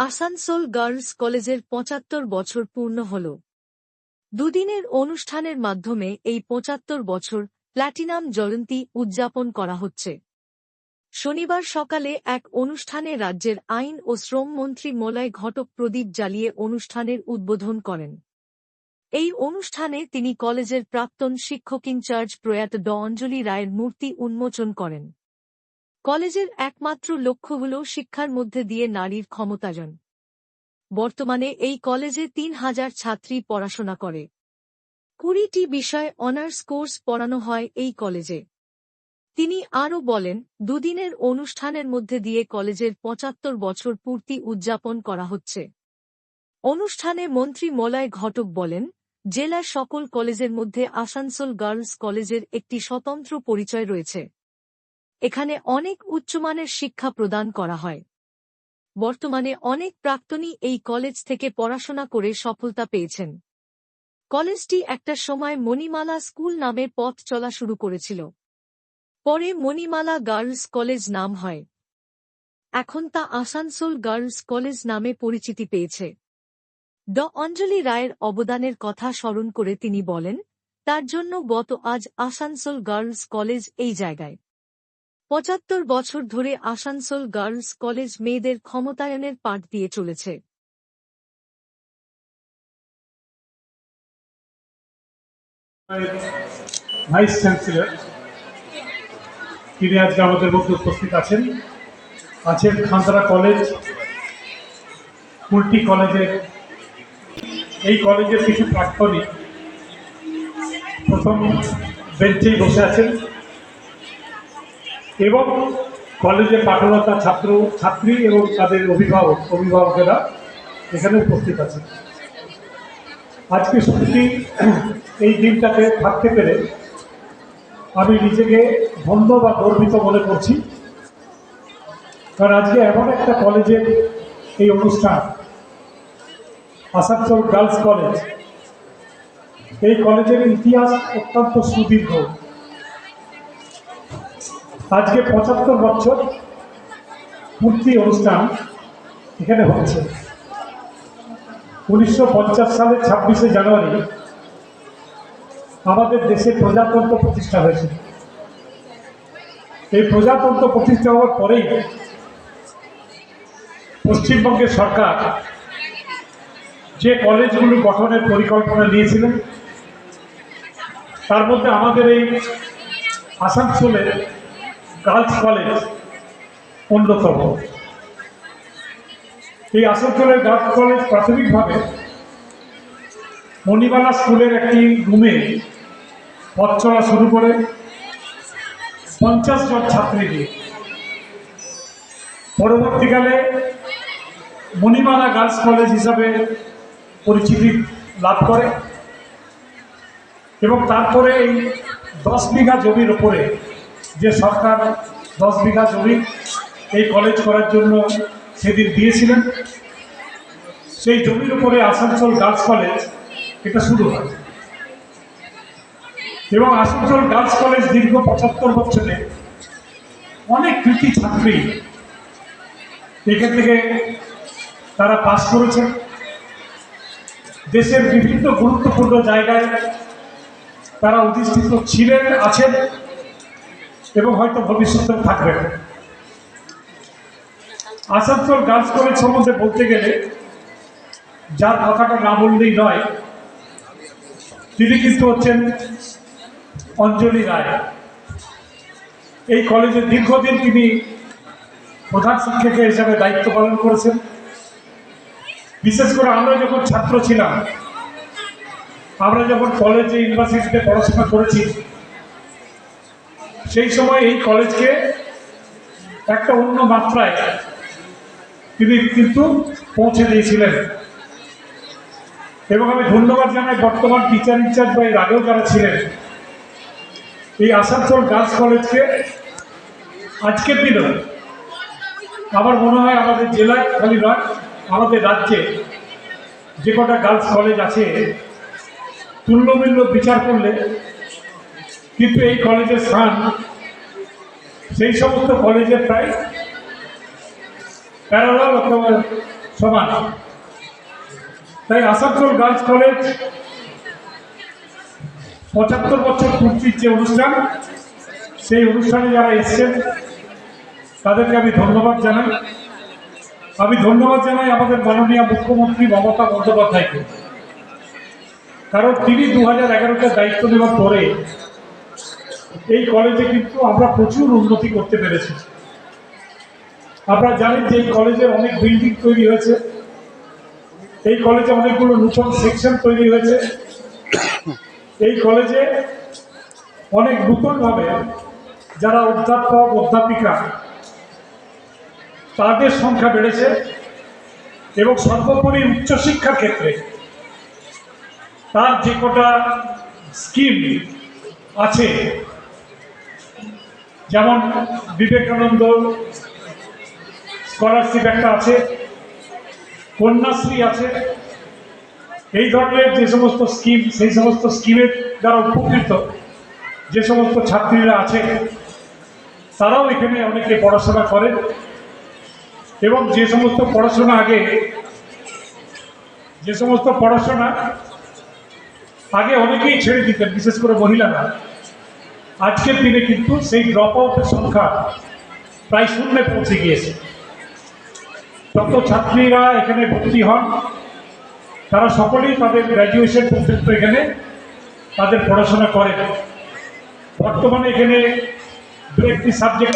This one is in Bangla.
আসানসোল গার্লস কলেজের পঁচাত্তর বছর পূর্ণ হল। দুদিনের অনুষ্ঠানের মাধ্যমে এই পঁচাত্তর বছর প্ল্যাটিনাম জয়ন্তী উদযাপন করা হচ্ছে। শনিবার সকালে এক অনুষ্ঠানে রাজ্যের আইন ও শ্রম মন্ত্রী মলয় ঘটক প্রদীপ জ্বালিয়ে অনুষ্ঠানের উদ্বোধন করেন। এই অনুষ্ঠানে তিনি কলেজের প্রাক্তন শিক্ষক ইনচার্জ প্রয়াত ড অঞ্জলি রায়ের মূর্তি উন্মোচন করেন। কলেজের একমাত্র লক্ষ্য হল শিক্ষার মধ্যে দিয়ে নারীর ক্ষমতায়ন। বর্তমানে এই কলেজে তিন হাজার ছাত্রী পড়াশোনা করে। কুড়িটি বিষয় অনার্স কোর্স পড়ানো হয় এই কলেজে। তিনি আরও বলেন, দুদিনের অনুষ্ঠানের মধ্যে দিয়ে কলেজের পঁচাত্তর বছর পূর্তি উদযাপন করা হচ্ছে। অনুষ্ঠানে মন্ত্রী মলয় ঘটক বলেন, জেলার সকল কলেজের মধ্যে আসানসোল গার্লস কলেজের একটি স্বতন্ত্র পরিচয় রয়েছে। এখানে অনেক উচ্চমানের শিক্ষা প্রদান করা হয়। বর্তমানে অনেক প্রাক্তনী এই কলেজ থেকে পড়াশোনা করে সফলতা পেয়েছেন। কলেজটি একটা সময় মণিমালা স্কুল নামে পথ চলা শুরু করেছিল। পরে মণিমালা গার্লস কলেজ নাম হয়। এখন তা আসানসোল গার্লস কলেজ নামে পরিচিতি পেয়েছে। ড অঞ্জলি রায়ের অবদানের কথা স্মরণ করে তিনি বলেন, তার জন্য গত আজ আসানসোল গার্লস কলেজ এই জায়গায়। পঁচাত্তর বছর ধরে আসানসোল গার্লস কলেজ মেয়েদের ক্ষমতায়নের পাঠ দিয়ে চলেছে। ভাইস চ্যান্সেলর তিনি আজকে আমাদের মধ্যে উপস্থিত আছেন। আছেন খান্তরা কলেজ, কুলটি কলেজের। এই কলেজের কিছু প্রাক্তনী প্রথম বেঞ্চেই বসে আছেন। এবং কলেজে পাঠরতা ছাত্র, ছাত্রী এবং তাদের অভিভাবক, অভিভাবকেরা এখানে উপস্থিত আছেন আজকে সত্যি এই দিনটাতে থাকতে পেরে আমি নিজেকে ধন্য বা গর্বিত মনে করছি। কারণ আজকে এমন একটা কলেজের এই অনুষ্ঠান, আসানসোল গার্লস কলেজ। এই কলেজের ইতিহাস অত্যন্ত সুদীর্ঘ। আজকে পঁচাত্তর বছর পূর্তি অনুষ্ঠান এখানে হচ্ছে। উনিশশো সালের ছাব্বিশে জানুয়ারি আমাদের দেশে প্রজাতন্ত্র প্রতিষ্ঠা হয়েছিল এই প্রজাতন্ত্র প্রতিষ্ঠা হওয়ার পরেই পশ্চিমবঙ্গের সরকার যে কলেজগুলো গঠনের পরিকল্পনা নিয়েছিলেন, তার মধ্যে আমাদের এই আসানসোলের গার্লস কলেজ অন্যতম। এই আসানসোলের গার্লস কলেজ প্রাথমিকভাবে মণিবালা স্কুলের একটি রুমে পথ চলা শুরু করে পঞ্চাশ জন ছাত্রী দিয়ে পরবর্তীকালে মণিমালা গার্লস কলেজ হিসাবে পরিচিতি লাভ করে এবং তারপরে এই দশ বিঘা জমির ওপরে যে সরকার দশ বিঘা জমি এই কলেজ করার জন্য সেদিন দিয়েছিলেন, সেই জমির উপরে আসানসোল গার্লস কলেজ এটা শুরু হয়। এবং আসানসোল গার্লস কলেজ দীর্ঘ পঁচাত্তর বছরে অনেক কৃতি ছাত্রী এখান থেকে তারা পাশ করেছেন। দেশের বিভিন্ন গুরুত্বপূর্ণ জায়গায় তারা অধিষ্ঠিত ছিলেন, আছেন। এবং হয়তো ভবিষ্যতেও থাকবেন আসানসোল গার্লস কলেজ সম্বন্ধে বলতে গেলে, যার কথাটা না বললেই নয়, তিনি কিন্তু হচ্ছেন অঞ্জলি রায়। এই কলেজে দীর্ঘদিন তিনি প্রধান শিক্ষিকা হিসাবে দায়িত্ব পালন করেছেন। বিশেষ করে আমরা যখন ছাত্র ছিলাম, আমরা যখন কলেজে, ইউনিভার্সিটিতে পড়াশোনা করেছি সেই সময় এই কলেজকে একটা অন্য মাত্রায় তিনি কিন্তু পৌঁছে দিয়েছিলেন। এবং আমি ধন্যবাদ জানাই বর্তমান টিচার ইনচার্জ বা এর আগেও যারা ছিলেন। এই আসানসোল গার্লস কলেজকে আজকের দিনেও আমার মনে হয় আমাদের জেলায় খালি নয়, আমাদের রাজ্যে যে কটা গার্লস কলেজ আছে, তুল্যমূল্য বিচার করলে কিন্তু এই কলেজের স্থান? সেই সমস্ত কলেজের প্রায় প্যারালাল অথবা সমান। তাই আসানসোল গার্লস কলেজ পঁচাত্তর বছর পূর্তির যে অনুষ্ঠান, সেই অনুষ্ঠানে যারা এসছেন, তাদেরকে আমি ধন্যবাদ জানাই। আমি ধন্যবাদ জানাই আমাদের মাননীয় মুখ্যমন্ত্রী মমতা বন্দ্যোপাধ্যায়কে। কারণ তিনি দু হাজার দায়িত্ব নেওয়ার পরে এই কলেজে কিন্তু আমরা প্রচুর উন্নতি করতে পেরেছি। আপনারা জানেন যে এই কলেজে অনেক বিল্ডিং তৈরি হয়েছে। এই কলেজে অনেকগুলো নতুন সেকশন তৈরি হয়েছে। এই কলেজে অনেক নতুনভাবে যারা অধ্যাপক, অধ্যাপিকা, তাদের সংখ্যা বেড়েছে এবং সর্বোপরি উচ্চশিক্ষার ক্ষেত্রে তার যে কটা স্কিম আছে যেমন বিবেকানন্দ স্কলারশিপ একটা আছে, কন্যাশ্রী আছে, এই ধরনের যে সমস্ত স্কিম সেই সমস্ত স্কিমের দ্বারা উপকৃত যে সমস্ত ছাত্রীরা আছে, তারাও এখানে অনেকে পড়াশোনা করে এবং যে সমস্ত পড়াশোনা আগে, যে সমস্ত পড়াশোনা আগে অনেকেই ছেড়ে দিতেন, বিশেষ করে মহিলারা। আজকের দিনে কিন্তু সেই ড্রপ আউটের সংখ্যা প্রায় শূন্যে পৌঁছে গিয়েছে। যত ছাত্রীরা এখানে ভর্তি হন। তারা সকলেই তাদের গ্র্যাজুয়েশন পর্যন্ত এখানে তাদের পড়াশোনা করেন। বর্তমানে এখানে দু একটি সাবজেক্ট